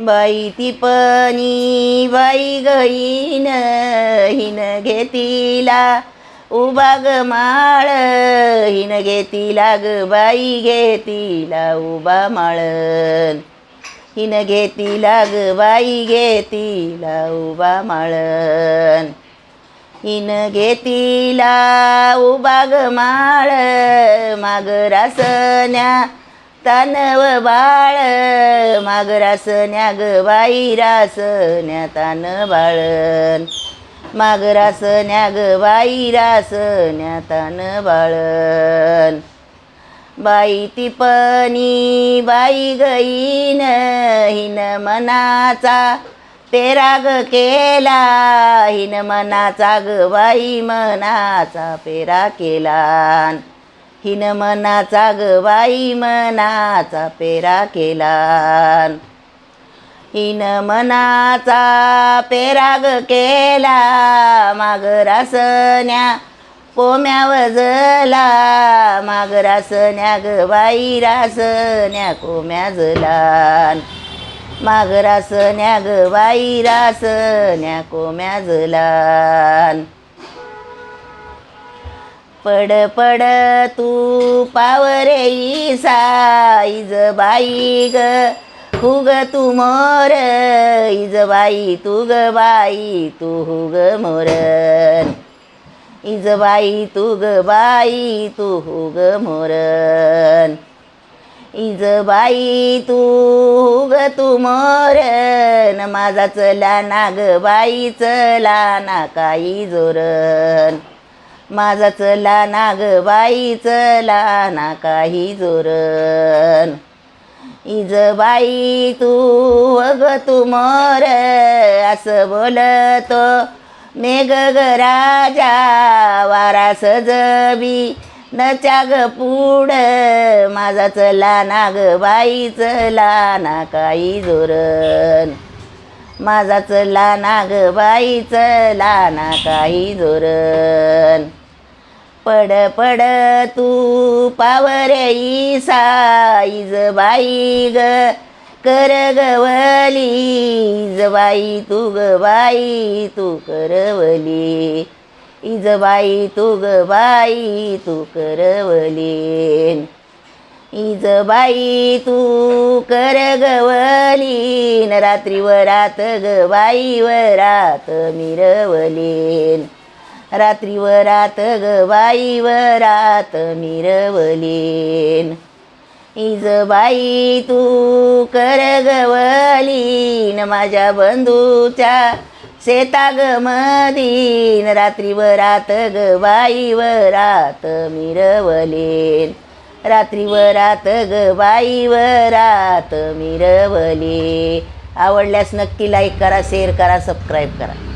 बाई ती पनी बाई गईन हिन घेतीला उभा ग माळ हिन घेतीला ग बाई घेतीला उभा माळन हिन घेतीला ग बाई घेतीला उभा माळन हिन घेतीला उभा ग माळ माग रासन्या तानव बाळ माग रासन्या ग बाई रासन्या तान बाळन माग रासन्या ग बाई रासन्या तान बाळन बाई तिपणी बाई गईन हिन मनाचा पेराग केला. हिन मनाचा ग बाई मनाचा पेरा केला. हिन मनाचा ग बाई मनाचा पेरा केला. हिन मनाचा पेराग केला. मागरासन्या कोम्या वजला माग रासन्या ग बाई रासन्या कोम्या जलान माग रासन्या ग बाई रासन्या कोम्या जलान पड पड तू पावरे इज बाई ग. हुग तू मोर इज बाई तू ग बाई तू हुग मोरन इज बाई तू ग बाई तू हुग मोरन इज बाई तू हुग तू मोरन माझा चला ना ग बाई चला ना काही जोरन माझा चला नाग बाई चला ना काही जोरन इज बाई तू अग तू मोर असं बोलतो. मेघ राजा वारा सजबी नच्या ग पुढ माझा चला नाग बाई चला ना काही जोरन माझा चला नाग बाई चला ना काही जोरन पड पड तू पावरे इज बाई ग. कर गवली इज बाई तू ग बाई तू करवली इज बाई तू ग बाई तू करवली इज बाई तू कर गवलीन रात्री वरात ग बाई वरात मिरवलीन रात्री वरात ग बाई वरात मिरवलीन. इज बाई तू कर गवलीन. माझ्या बंधूच्या शेता ग मदीन रात्री वरात ग बाई वरात मिरवलेन. रात्री वरात ग वरात मिरवले आवडल्यास नक्की लाईक करा शेअर करा सबस्क्राईब करा.